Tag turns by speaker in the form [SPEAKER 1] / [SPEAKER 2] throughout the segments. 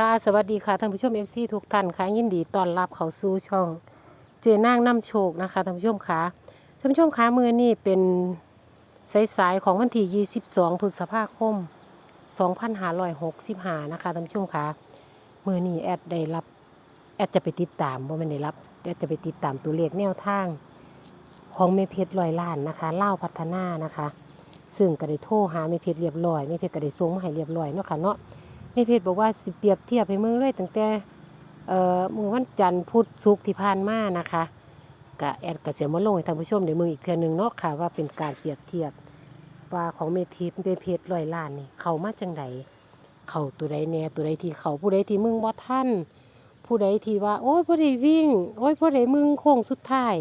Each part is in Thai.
[SPEAKER 1] ค่ะสวัสดีค่ะท่านผู้ชมเอฟซีทุกท่านค่ะยินดีต้อนรับเข้าสู่ช่อง เจนางน้ำโชคนะคะท่านผู้ชมค่ะท่านผู้ชมค่ะมือนี่เป็นสายๆของวันที่ 22พฤษภาคม 2565 นะคะท่านผู้ชมค่ะมือนี่แอดได้รับแอดจะไปติดตามว่ามันได้รับแอดจะไปติดตามตัวเลขแนวทาง ของเมเพชรลอยล้านนะคะเล่าพัฒนานะคะ ซึ่งก็ได้โทรหาเมเพชรเรียบร้อยเมเพชรก็ได้ส่งมาให้เรียบร้อยเนาะค่ะเนาะ แม่เพชรบอกว่าสิเปรียบเทียบให้เมืองเลยตั้งแต่เมือวันจันทร์พุธศุกร์ที่ผ่านมานะคะกะแอดกะเสียมาลงให้ท่านผู้ชมในมืออีกเทื่อหนึงเนาะค่ะว่าเป็นการเปรียบเทียบว่าของเมทิพย์เป็นเพชรร้อยล้านนี่เขามาจังไดเขาตัวใดแน่ตัวใดที่เขาผู้ใดที่มึงบ่ทันผู้ใดที่ว่า โอ้ยผู้ใดวิ่ง โอ้ยผู้ใดมึงโค้งสุดท้าย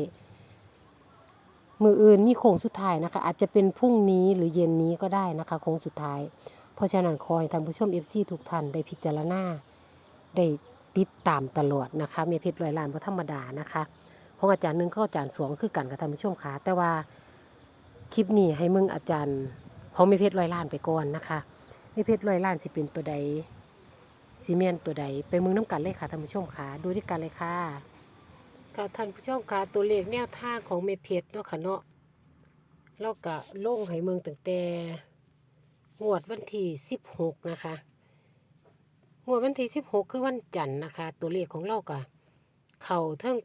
[SPEAKER 1] มืออื่นมีโค้งสุดท้ายนะคะ อาจจะเป็นพรุ่งนี้หรือเย็นนี้ก็ได้นะคะโค้งสุดท้าย เพราะฉะนั้นขอให้ท่านผู้ชม FC ทุกท่านได้พิจารณาได้ติดตามตลอดนะคะเมียเพชรลอยล้านพระธรรมดานะคะของอาจารย์หนึ่งก็อาจารย์สองคือกันกับท่านผู้ชมค่ะแต่ว่าคลิปนี้ให้มึงอาจารย์ของเมียเพชรลอยล้านไปก่อนนะคะเมียเพชรลอยล้านสิเป็นตัวใดสีเมนตัวใดไปมึงน้ำกันเลยค่ะท่านผู้ชมค่ะดูด้วยกันเลยค่ะค่ะท่านผู้ชมค่ะตัวเลขแนวท่าของเมเพชรเนาะค่ะเนาะเราก็ลงให้เมืองตั้งแต่ งวดวันที่16นะคะ งวดวันที่16คือวันจันทร์นะคะ ตัวเลขของเราก็เข่าเท่ง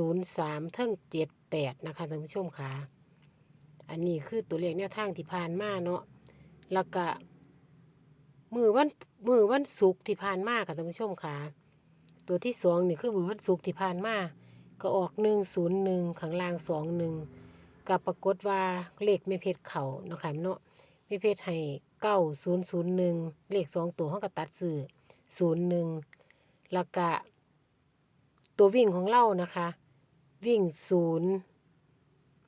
[SPEAKER 1] 803เท่ง78นะคะท่านผู้ชมค่ะ อันนี้คือตัวเลขแนวทางที่ผ่านมาเนาะ แล้วก็มือวันมือวันศุกร์ที่ผ่านมาค่ะท่านผู้ชมค่ะตัวที่สองนี่คือมือวันศุกร์ที่ผ่านมาก็ออก101ข้างล่าง21ก็ปรากฏว่าเลขไม่เพชรเขานะคะเนาะ มีเพชรให้เก้าศูนย์ศูนย์หนึ่งเลขสองตัวเขาก็ตัดสื่อศูนย์หนึ่งแล้วก็ตัววิ่งของเรานะคะ วิ่งศูนย์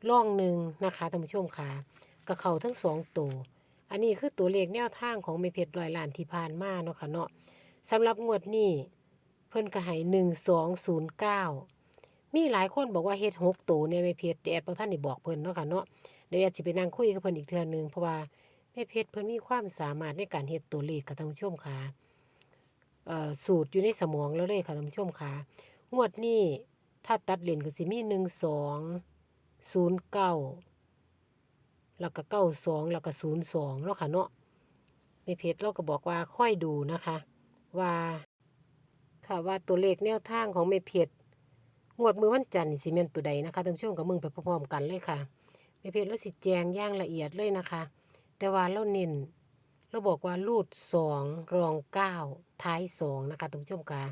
[SPEAKER 1] ล่องหนึ่งนะคะท่านผู้ชมค่ะก็เข้าทั้งสองตัว อันนี้คือตัวเลขแนวทางของเมเพชรลอยล้านที่ผ่านมาเนาะค่ะเนาะสำหรับงวดนี้เพิ่นก็ให้หนึ่งสองศูนย์เก้ามีหลายคนบอกว่าเฮ็ดหกตัวเนี่ยเมเพชรแต่แอดบางท่านได้บอกเพิ่นเนาะค่ะเนาะเดี๋ยวแอดสิไปนั่งคุยกับเพิ่นอีกเทื่อนึงเพราะว่า แม่เพชรเพิ่นมีความสามารถในการเฮ็ดตัวเลขค่ะท่านผู้ชมค่ะเอ่อสูตรอยู่ในสมองแล้วเลยค่ะท่านผู้ชมค่ะงวดนี้ถ้าตัดเลนก็สิมีหนึ่งสองศูนย์เก้าแล้วก็เก้าสองแล้วก็ศูนย์สองเนาะค่ะเนาะแม่เพชรเราก็บอกว่าค่อยดูนะคะ ว่าค่ะว่าตัวเลขแนวทางของแม่เพชรงวดมือวันจันทร์นี่สิแม่นตัวใดนะคะท่านผู้ชมกับมึงไปพร้อมๆกันเลยค่ะแม่เพชรแล้วสิแจงอย่างละเอียดเลยนะคะ แต่ว่าเราเน้นเราบอกว่ารูดสองรองเก้าท้ายสองนะคะท่านผู้ชมค่ะ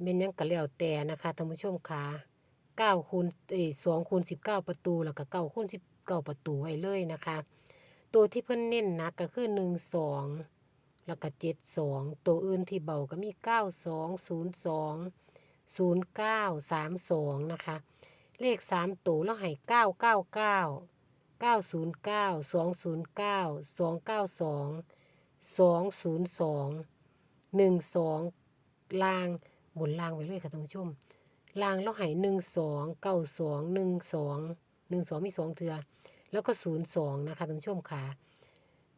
[SPEAKER 1] เมนยังก็แล้วแต่นะคะท่านผู้ชมค่ะเก้าคูณเอ้สองคูณสิบเก้าประตูแล้วก็เก้าคูณสิบเก้าประตูไว้เลยนะคะ ตัวที่เพิ่นเน้นนักก็คือหนึ่งสองแล้วก็เจ็ดสองตัวอื่นที่เบาก็มีเก้าสองศูนย์สองศูนย์เก้าสามสองนะคะ เลขสามตัวแล้วให้เก้าเก้าเก้า เก้าศูนย์เก้าสองศูนย์เก้าสองเก้าสองสองศูนย์สองหนึ่งสองลางบนลางไปเลยค่ะท่านผู้ชมลางแล้วหายหนึ่งสองเก้าสองหนึ่งสองหนึ่งสองมีสองเทือแล้วก็ศูนย์สองนะคะท่านผู้ชมค่ะ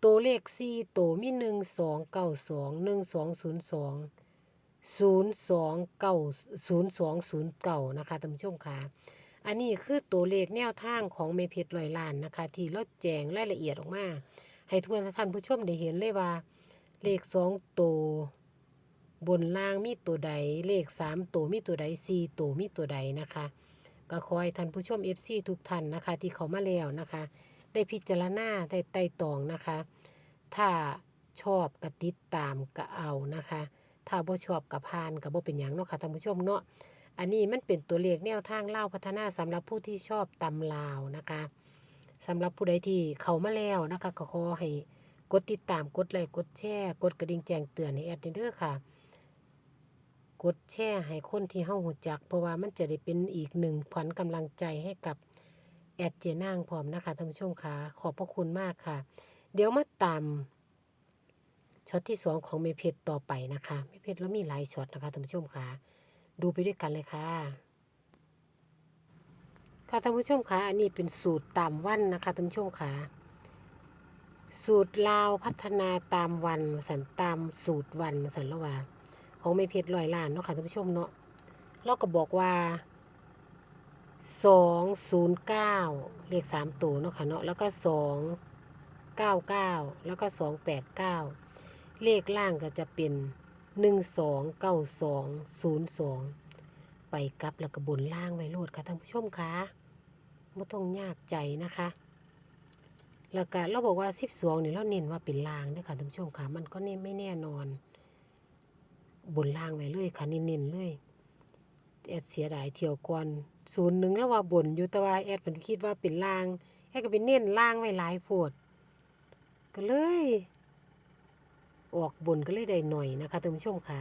[SPEAKER 1] ตัวเลขสี่ตัวมีหนึ่งสองเก้าสองหนึ่งสองศูนย์สองศูนย์สองเก้าศูนย์สองศูนย์เก้านะคะท่านผู้ชมค่ะ อันนี้คือตัวเลขแนวทางของเมเพชรลอยล้านนะคะ ที่เราแจงรายละเอียดออกมา ให้ทุกท่านผู้ชมได้เห็นเลยว่า เลขสองตัวบนล่างมีตัวใด เลขสามตัวมีตัวใดสี่ตัวมีตัวใดนะคะ ก็ขอให้ท่านผู้ชม FC ทุกท่านนะคะ ที่เขามาแล้วนะคะ ได้พิจารณาได้ไต่ตองนะคะ ถ้าชอบก็ติดตามก็เอานะคะ ถ้าบ่ชอบก็ผ่านก็บ่เป็นหยังเนาะค่ะท่านผู้ชมเนาะ อันนี้มันเป็นตัวเลขแนวทางเล่าพัฒนาสำหรับผู้ที่ชอบตำลาวนะคะสำหรับผู้ใดที่เขามาแล้วนะคะก็ขอให้กดติดตามกดไลค์กดแชร์กดกระดิ่งแจ้งเตือนให้แอดเด้อค่ะ กดแชร์ให้คนที่เฮาหูจัก เพราะว่ามันจะได้เป็นอีกหนึ่งขวัญกำลังใจให้กับแอดเจนางพร้อมนะคะท่านผู้ชมค่ะขอบพระคุณมากค่ะ เดี๋ยวมาตามช็อตที่สองของเมเพชรต่อไปนะคะเมเพชรแล้วมีหลายช็อตนะคะท่านผู้ชมค่ะ ดูไปด้วยกันเลยค่ะ ค่ะท่านผู้ชมคะอันนี้เป็นสูตรตามวันนะคะท่านผู้ชมค่ะสูตรลาวพัฒนาตามวันสันตามสูตรวันสันละว่าของไม่เพชรลอยล้านเนาะค่ะท่านผู้ชมเนาะเราก็บอกว่าสองศูนย์เก้าเลขสามตัวเนาะค่ะเนาะแล้วก็สองเก้าเก้าแล้วก็สองแปดเก้าเลขล่างก็จะเป็น หนึ่งสองเก้าสองศูนย์สองไปกลับแล้วก็บนล่างไว้โลดค่ะท่านผู้ชมคะไม่ต้องยากใจนะคะ แล้วก็เราบอกว่าสิบสองนี่เราเน้นว่าเป็นล่างเด้วยค่ะท่านผู้ชมคะมันก็เนี่ยไม่แน่นอน บนล่างไว้เลยค่ะเน้นๆเลยแอดเสียดายเที่ยวก่อนศูนย์หนึ่งแล้วว่าบนอยู่แต่ว่าแอดมันคิดว่าเป็นล่างแอดก็เป็นเน้นล่างไว้หลายโพดก็เลย ออกบนก็เลยได้หน่อยนะคะท่านผู้ชมค่ะ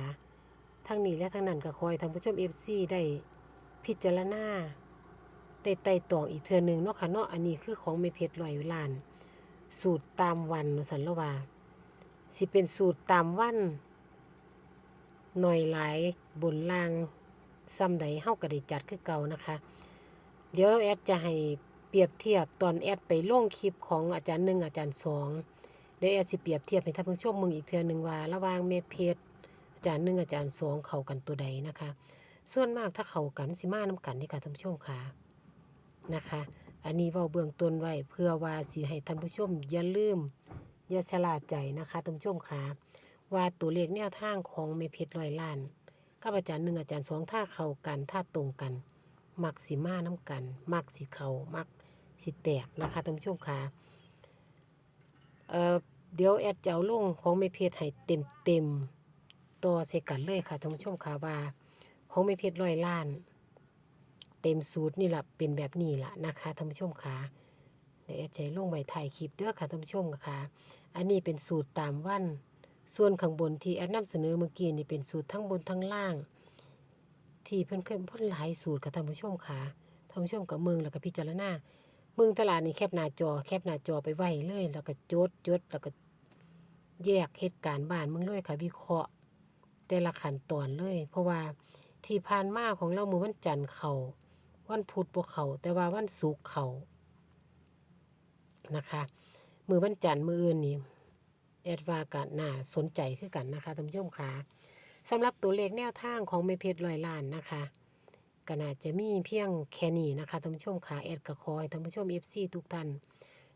[SPEAKER 1] ทั้งนี้และทั้งนั้นก็คอยท่านผู้ชมเอฟซีได้พิจารณาได้ไต่ตองอีกเทือหนึงเนาะค่ะเนาะอันนี้คือของไม่เพชรลอยล้าน สูตรตามวันสันละว่าสิเป็นสูตรตามวันหน่อยหลายบนล่างซ้ำใดเฮาก็ได้จัดคือเก่านะคะ เดี๋ยวแอดจะให้เปรียบเทียบตอนแอดไปลงคลิปของอาจารย์หนึ่งอาจารย์สอง ดี๋ยวแอสิเปรียบเทียบให้ท่านผู้ชมมึงอีกเทื่อหนึ่งว่า ระหว่างเมเพชรอาจารย์หนึ่งอาจารย์สองเข้ากันตัวใดนะคะ ส่วนมากถ้าเข้ากันสิมาน้กันนี่ค่ะท่านผู้ชมค่ะนะคะ อันนี้เว้าเบื้องต้นไว้เพื่อว่าสิให้ท่านผู้ชมอย่าลืมอย่าชะล่าใจนะคะท่านผู้ชมค่ะว่าตัวเลขแนวทางของเมเพชรลอยล้านกับอาจารย์หนึ่งอาจารย์สองถ้าเข้ากันถ้าตรงกันมักสิมาน้ำกัน มักสิเขามักสิแตกนะคะท่านผู้ชมค่ะเอ่อ เดี๋ยวแอดจะเอาลงของเมเพชรให้เต็มเต็มต่อเสกันเลยค่ะท่านผู้ชมค่ะว่าของเมเพชรลอยล้าน เต็มสูตรนี่แหละเป็นแบบนี้แหละนะคะท่านผู้ชมค่ะเดี๋ยวแอดจะลงไว้ถ่ายคลิปเด้อค่ะท่านผู้ชมค่ะอันนี้เป็นสูตรตามวัน ส่วนข้างบนที่แอดนำเสนอเมื่อกี้นี่เป็นสูตรทั้งบนทั้งล่าง ที่เพิ่นเคยเพิ่นหลายสูตรค่ะท่านผู้ชมค่ะท่านผู้ชมกับเมืองแล้วก็พิจารณาเมืองตลาดนี่แคบหน้าจอแคบหน้าจอไปไว้เลย แล้วก็จดจดแล้วก็ แยกเหตุการณ์บ้านเมืองเลยค่ะวิเคราะห์ แต่ละขั้นตอนเลย เพราะว่าที่ผ่านมาของเรามือวันจันทร์เขาวันพุธบ่เขาแต่ว่าวันศุกร์เขานะคะมือวันจันทร์มืออื่นนี่แอดวากันน่าสนใจคือกันนะคะท่านผู้ชมค่ะสำหรับตัวเลขแนวทางของเมเพชรลอยล้านนะคะก็น่าจะมีเพียงแค่นี้นะคะท่านผู้ชมค่ะแอดก็คอยท่านผู้ชมเอฟซีทุกท่าน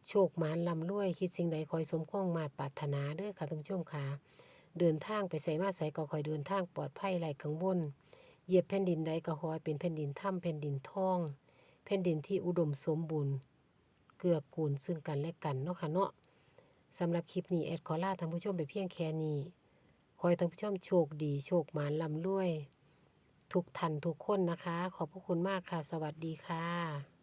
[SPEAKER 1] โชคหมานลำรวย คิดสิ่งใดคอยสมความมาตรปรารถนาเด้อค่ะท่านผู้ชมค่ะ เดินทางไปใส่มาใส่ก็คอยเดินทางปลอดภัยไร้กังวลเหยียบแผ่นดินใดก็คอยเป็นแผ่นดินถ้ำแผ่นดินทอง แผ่นดินที่อุดมสมบูรณ์ เกื้อกูลซึ่งกันและกันเนาะค่ะเนาะสำหรับคลิปนี้แอดขอลาท่านผู้ชมไปเพียงแค่นี้ขอให้ท่านผู้ชมโชคดีโชคหมานลำรวย ทุกท่านทุกคนนะคะ ขอบพระคุณมากค่ะ สวัสดีค่ะ